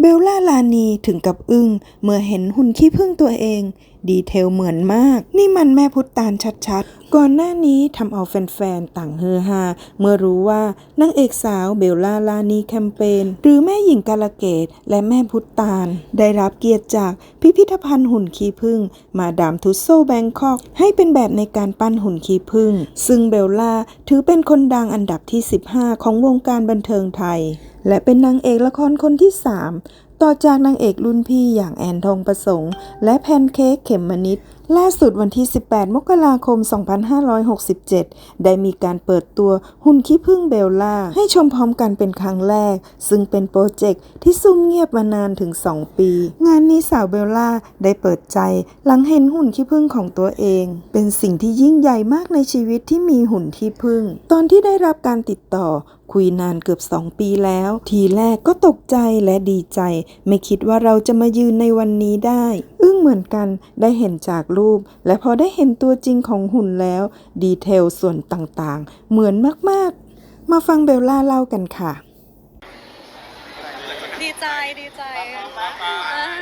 เบลล่าลานีถึงกับอึ้งเมื่อเห็นหุ่นขี้ผึ้งตัวเอง ดีเทลเหมือนมาก นี่มันแม่พุทธตาลชัดๆ ก่อนหน้านี้ทำเอาแฟนๆ ต่างเฮฮาเมื่อรู้ว่านางเอกสาวเบลล่าลานีแคมเปญหรือแม่หญิงกาลเกต และแม่พุทธตาล ได้รับเกียรติจากพิพิธภัณฑ์หุ่นขี้ผึ้งมาดามทุสโซแบงคอก ให้เป็นแบบในการปั้นหุ่นขี้ผึ้งซึ่งเบลล่าถือเป็นคนดังอันดับที่ 15 ของวงการบันเทิงไทยและเป็นนางเอกละครคนที่ 3 ต่อจากนางเอกรุ่นพี่อย่างแอนทองประสงค์ และแพนเค้กเข็มมนิดล่าสุดวันที่ 18 มกราคม 2567 ได้มีการเปิดตัวหุ่นขี้ผึ้งเบลล่า ให้ชมพร้อมกันเป็นครั้งแรก ซึ่งเป็นโปรเจกต์ที่ซุ่มเงียบมานานถึง 2 ปี งานนี้สาวเบลล่าได้เปิดใจ หลังเห็นหุ่นขี้ผึ้งของตัวเอง เป็นสิ่งที่ยิ่งใหญ่มากในชีวิตที่มีหุ่นขี้ผึ้ง ตอนที่ได้รับการติดต่อคุยนานเกือบ 2 ปีแล้ว ทีแรกก็ตกใจและดีใจ ไม่คิดว่าเราจะมายืนในวันนี้ได้ เหมือนกันได้เห็นจากรูป และพอได้เห็นตัวจริงของหุ่นแล้ว ดีเทลส่วนต่างๆ เหมือนมากๆ มาฟังเบลล่าเล่ากันค่ะ ดีใจดีใจเออ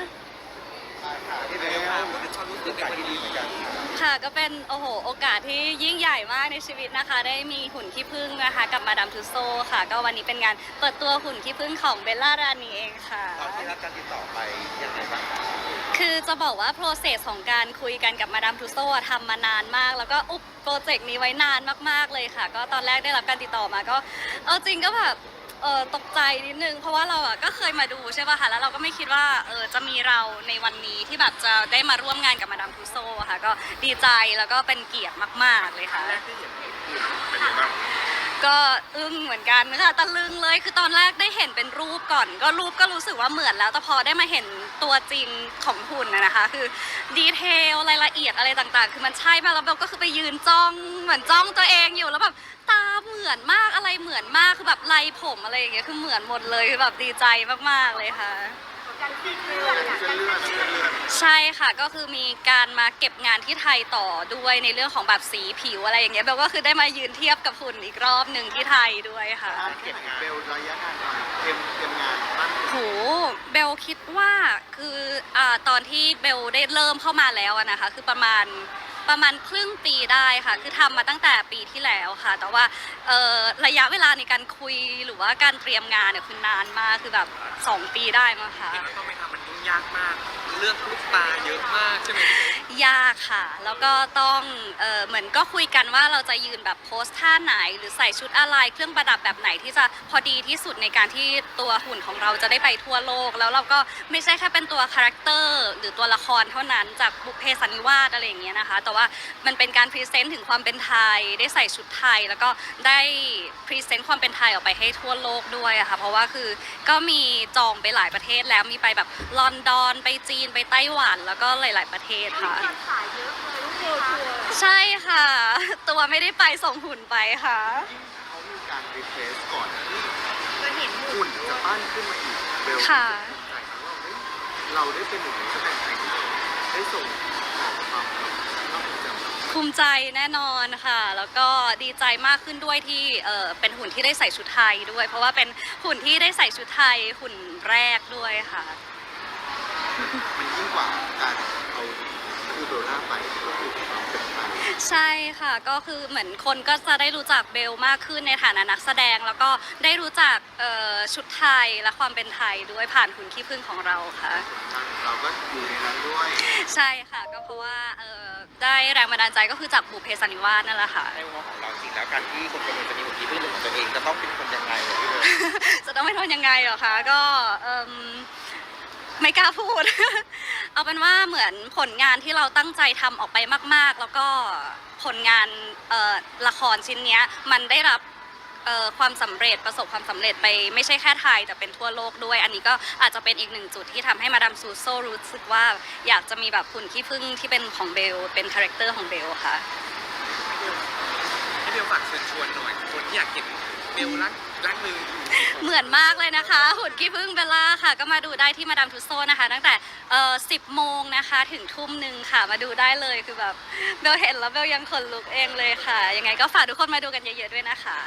ที่เบลพูดถึงความรู้สึกในวันนี้เหมือนกัน ค่ะ ก็เป็นโอ้โหโอกาสที่ยิ่งใหญ่มากในชีวิตนะคะ ได้มีหุ่นขี้ผึ้งนะคะกับมาดามทุสโซค่ะ ก็วันนี้เป็นงานเปิดตัวหุ่นขี้ผึ้งของเบลล่ารานีเองค่ะตอนที่รับการติดต่อไปยังไงบ้างคือจะบอกว่า process ของการคุยกันกับมาดามทุสโซอะทำมานานมาก แล้วก็อุบโปรเจกต์นี้ไว้นานมากๆเลยค่ะ ก็ตอนแรกได้รับการติดต่อมาก็ เอาจริงก็แบบ เออตกใจนิดนึง เพราะว่าเราอะก็เคยมาดูใช่ป่ะคะแล้วเราก็ไม่คิดว่าเออจะมีเราในวันนี้ที่แบบจะได้มาร่วมงานกับมาดามทูโซอะค่ะ ก็ดีใจแล้วก็เป็นเกียรติมาก ๆ เลยค่ะ แรกที่เห็นเป็นยังไงบ้าง ก็อึ้งเหมือนกันค่ะตะลึงเลยคือตอนแรกได้เห็นเป็นรูปก่อน ก็รูปก็รู้สึกว่าเหมือนแล้วแต่พอได้มาเห็นตัวจริงของหุ่นนะนะคะ คือดีเทลรายละเอียดอะไรต่างๆ คือมันใช่มากแล้วเบลก็คือไปยืนจ้องเหมือนจ้องตัวเองอยู่แล้วแบบตาเหมือนมากอะไรเหมือนมากคือแบบไรผมอะไรอย่างเงี้ยคือเหมือนหมดเลยคือแบบดีใจมากๆเลยค่ะ ใช่ค่ะก็คือมีการมาเก็บงานที่ไทยต่อด้วยในเรื่องของแบบสีผิวอะไรอย่างเงี้ยเบลก็คือได้มายืนเทียบกับหุ่นอีกรอบหนึ่งที่ไทยด้วยค่ะการเก็บงานเบลระยะงานเตรียมเตรียมงานบ้างโหเบลคิดว่าคืออ่าตอนที่เบลได้เริ่มเข้ามาแล้วอะนะคะคือประมาณ ประมาณครึ่งปีได้ค่ะ คือทำมาตั้งแต่ปีที่แล้วค่ะ แต่ว่าเอ่อระยะเวลาในการคุยหรือว่าการเตรียมงานเนี่ยคือนานมากคือแบบสองปีได้มั้งค่ะเห็นว่าต้องไปทำมันยุ่งยากมาก เรื่องลูกตาเยอะมากใช่ไหมยากค่ะ แล้วก็ต้องเออเหมือนก็คุยกันว่าเราจะยืนแบบโพสท่าไหน หรือใส่ชุดอะไรเครื่องประดับแบบไหนที่จะพอดีที่สุดในการที่ตัวหุ่นของเราจะได้ไปทั่วโลก แล้วเราก็ไม่ใช่แค่เป็นตัวคาแรคเตอร์หรือตัวละครเท่านั้นจากบุพเพสันนิวาสอะไรอย่างเงี้ยนะคะแต่ว่ามันเป็นการพรีเซนต์ถึงความเป็นไทย ได้ใส่ชุดไทย แล้วก็ได้พรีเซนต์ความเป็นไทยออกไปให้ทั่วโลกด้วยอะค่ะเพราะว่าคือก็มีจองไปหลายประเทศแล้วมีไปแบบลอนดอนไปจีนไปไต้หวันแล้วก็หลาย ๆ ประเทศค่ะใช่ค่ะ ตัวไม่ได้ไปส่งหุ่นไปค่ะ เขามีการรีเควสก่อนที่หุ่นจะปั้นขึ้นมาอีกเบลค่ะ ใจนะว่าเฮ้ยเราได้เป็นหนึ่งในแสดงไทยที่ได้ส่งต่อความนอกจาก ภูมิใจแน่นอนค่ะ แล้วก็ดีใจมากขึ้นด้วยที่เออเป็นหุ่นที่ได้ใส่ชุดไทยด้วย เพราะว่าเป็นหุ่นที่ได้ใส่ชุดไทยหุ่นแรกด้วยค่ะ มันยิ่งกว่าการ คือเบลล่าไปก็คือความเป็นไทยใช่ค่ะก็คือเหมือนคนก็จะได้รู้จักเบลมากขึ้นในฐานะนักแสดง แล้วก็ได้รู้จักเอ่อชุดไทยและความเป็นไทยด้วยผ่านหุ่นขี้ผึ้งของเราค่ะ เราก็อยู่ในนั้นด้วยใช่ค่ะก็เพราะว่าเอ่อได้แรงบันดาลใจก็คือจากบุพเพสันนิวาสนั่นแหละค่ะ ในมุมของเราจริงแล้วการที่คนคนหนึงจะมีหุ่นที่พึ่งของตัวเองจะต้องเป็นคนยังไงเนี่ยพี่เบลจะต้องไม่ทนยังไงเหรอคะก็เอิ่มไม่กล้าพูด เอาเป็นว่าเหมือนผลงานที่เราตั้งใจทำออกไปมาก ๆ แล้วก็ผลงานเอ่อละครชิ้นเนี้ยมันได้รับเอ่อความสำเร็จประสบความสำเร็จไปไม่ใช่แค่ไทยแต่เป็นทั่วโลกด้วย อันนี้ก็อาจจะเป็นอีกหนึ่งจุดที่ทำให้มาดามซูโซรู้สึกว่าอยากจะมีแบบหุ่นขี้ผึ้งที่เป็นของเบลเป็นคาแรคเตอร์ของเบลค่ะ ให้เบลฝากเชิญชวนหน่อยคนที่อยากเห็นเบลรัก รักมือเหมือนมากเลยนะคะ หุ่นขี้ผึ้งเบลล่าค่ะ ก็มาดูได้ที่มาดามทุสโซนะคะ ตั้งแต่เอ่อ10โมงนะคะถึงทุ่มหนึ่งค่ะ มาดูได้เลยคือแบบเบลเห็นแล้วเบลยังขนลุกเองเลยค่ะ ยังไงก็ฝากทุกคนมาดูกันเยอะๆด้วยนะคะ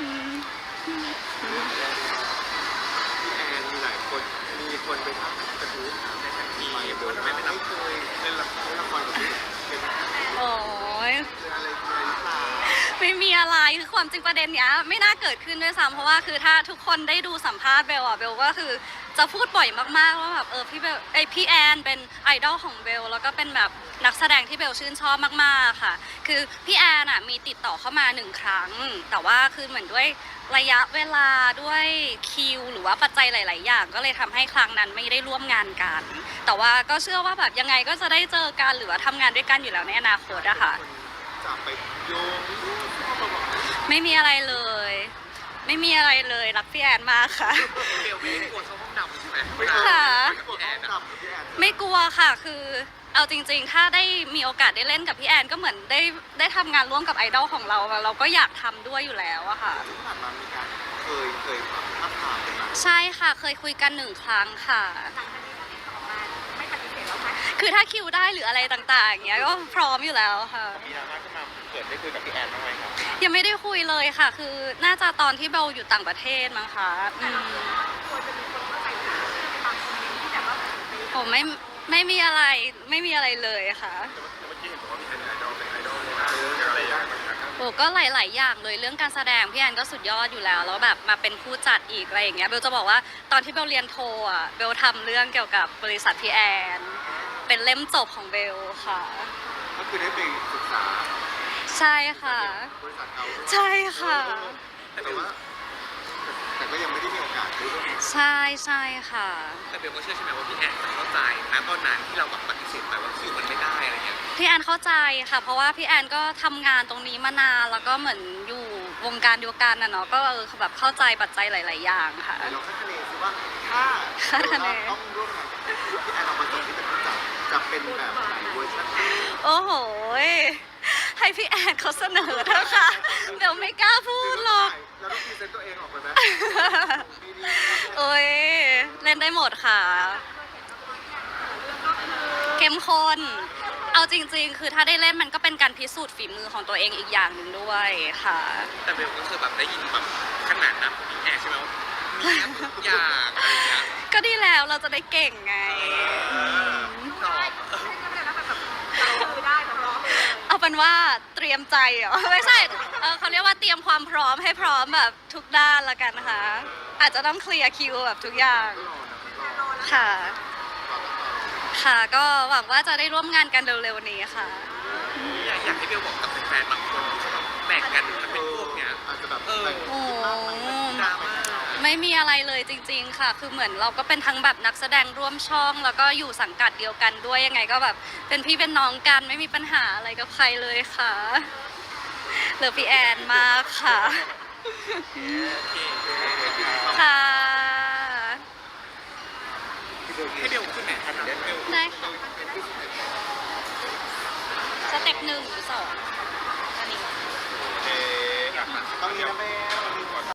อืมพี่แอนมีหลายคนมีคนไปทำกระทู้ในทันทีเพราะทำไมไม่รับเคยเล่นละครเล่นละครกับพี่เป็น โอ้ยไรอะไรหรือเปล่าไม่มีอะไรคือความจริงประเด็นเนี้ย ไม่น่าเกิดขึ้นด้วยซ้ำเพราะว่าคือถ้าทุกคนได้ดูสัมภาษณ์เบลอะเบลก็คือ จะพูดบ่อยมากๆว่าแบบเออพี่เบลไอยพี่แอนเป็นไอดอลของเบลแล้วก็เป็นแบบนักแสดงที่เบลชื่นชอบมากๆค่ะ คือพี่แอนอะมีติดต่อเข้ามาหนึ่งครั้ง แต่ว่าคือเหมือนด้วยระยะเวลาด้วยคิว หรือว่าปัจจัยหลาย ๆ อย่าง ก็เลยทำให้ครั้งนั้นไม่ได้ร่วมงานกัน แต่ว่าก็เชื่อว่าแบบยังไงก็จะได้เจอกันหรือว่าทำงานด้วยกันอยู่แล้วในอนาคตอะค่ะคนจับไปโยงรูปข้อมาบอกไม่มีอะไรเลย ไม่มีอะไรเลยรักพี่แอนมากค่ะ เบลไม่ได้กลัวเขาห้องดำใช่ไหมค่ะ ไม่กลัวเขาห้องดำพี่แอนไม่กลัวค่ะ คือเอาจริง ๆ ถ้าได้มีโอกาสได้เล่นกับพี่แอนก็เหมือนได้ได้ทำงานร่วมกับไอดอลของเราเราก็อยากทำด้วยอยู่แล้วอะค่ะ ที่ผ่านมามีการเคยเคยแบบทักทามกันมาใช่ค่ะเคยคุยกันหนึ่งครั้งค่ะ คือถ้าคิวได้หรืออะไรต่างๆอย่างเงี้ยก็พร้อมอยู่แล้วค่ะ มีดราม่าขึ้นมาเกิดได้คุยกับพี่แอนบ้างไหมครับยังไม่ได้คุยเลยค่ะ คือน่าจะตอนที่เบลอยู่ต่างประเทศมั้งคะอืมโอ้ไม่ไม่มีอะไรไม่มีอะไรเลยค่ะเมื่อกี้เห็นบอกว่ามีเป็นไอดอลเป็นไอดอลเลยนะเรื่องอะไรอย่างเงี้ยครับโอ้ก็หลาย ๆ อย่างเลยเรื่องการแสดงพี่แอนก็สุดยอดอยู่แล้ว แล้วแบบมาเป็นผู้จัดอีกอะไรอย่างเงี้ยเบลจะบอกว่าตอนที่เบลเรียนโทอะเบลทำเรื่องเกี่ยวกับบริษัทพี่แอน เป็นเล่มจบของเบลค่ะ ก็คือได้ไปศึกษาใช่ค่ะ บริษัทเขาด้วยใช่ค่ะ แต่ว่าแต่ก็ยังไม่ได้มีโอกาสได้ร่วมงานใช่ใช่ค่ะ แต่เบลก็เชื่อใช่ไหมว่าพี่แอนจะเข้าใจนะตอนนั้นที่เราแบบปฏิเสธไปว่าคิวมันไม่ได้อะไรเงี้ยพี่แอนเข้าใจค่ะ เพราะว่าพี่แอนก็ทำงานตรงนี้มานานแล้วก็เหมือนอยู่วงการเดียวกันนะเนาะก็เออแบบเข้าใจปัจจัยหลาย ๆ อย่างค่ะ แต่เราคาดคะเนซิว่าถ้าคาดคะเนเราต้องร่วมงานกับพี่แอนออกมาจบที่เป็นผู้ จัดจะเป็นแบบไหนเวอร์ชันไหนโอ้โหยให้พี่แอนเขาเสนอเถอะค่ะเบลไม่กล้าพูดหรอกเราต้องพรีเซนต์ตัวเองออกไปไหมดีดีโอ้ยเล่นได้หมดค่ะ เข้มข้น เอาจริงๆ คือถ้าได้เล่นมันก็เป็นการพิสูจน์ฝีมือของตัวเองอีกอย่างหนึ่งด้วยค่ะ แต่เบลก็คือแบบได้ยินแบบขนาดนั้นของพี่แอนใช่ไหมว่ามีทุกอย่างอะไรเงี้ยก็ดีแล้วเราจะได้เก่งไง ตอบ เอาเป็นว่าเตรียมใจเหรอ ไม่ใช่เออเขาเรียกว่าเตรียมความพร้อมให้พร้อมแบบทุกด้านละกันนะคะอาจจะต้องเคลียร์คิวแบบทุกอย่างค่ะ ค่ะก็หวังว่าจะได้ร่วมงานกันเร็วๆนี้ค่ะ อยากอยากให้เบลบอกกับแฟนๆบางคนที่เขาแบบแบ่งกันมันเป็นพวกเนี้ยอาจจะแบบเออแต่งโอ้ดราม่า ไม่มีอะไรเลยจริง ๆ ค่ะ คือเหมือนเราก็เป็นทั้งแบบนักแสดงร่วมช่อง แล้วก็อยู่สังกัดเดียวกันด้วยยังไงก็แบบเป็นพี่เป็นน้องกันไม่มีปัญหาอะไรกับใครเลยค่ะเหลือพี่แอนมากค่ะโอเคค่ะ ให้เบลขึ้นไหนครับเบลได้ค่ะ สเต็ปหนึ่งหรือสองอันนี้ โอเคต้องมีนะแม่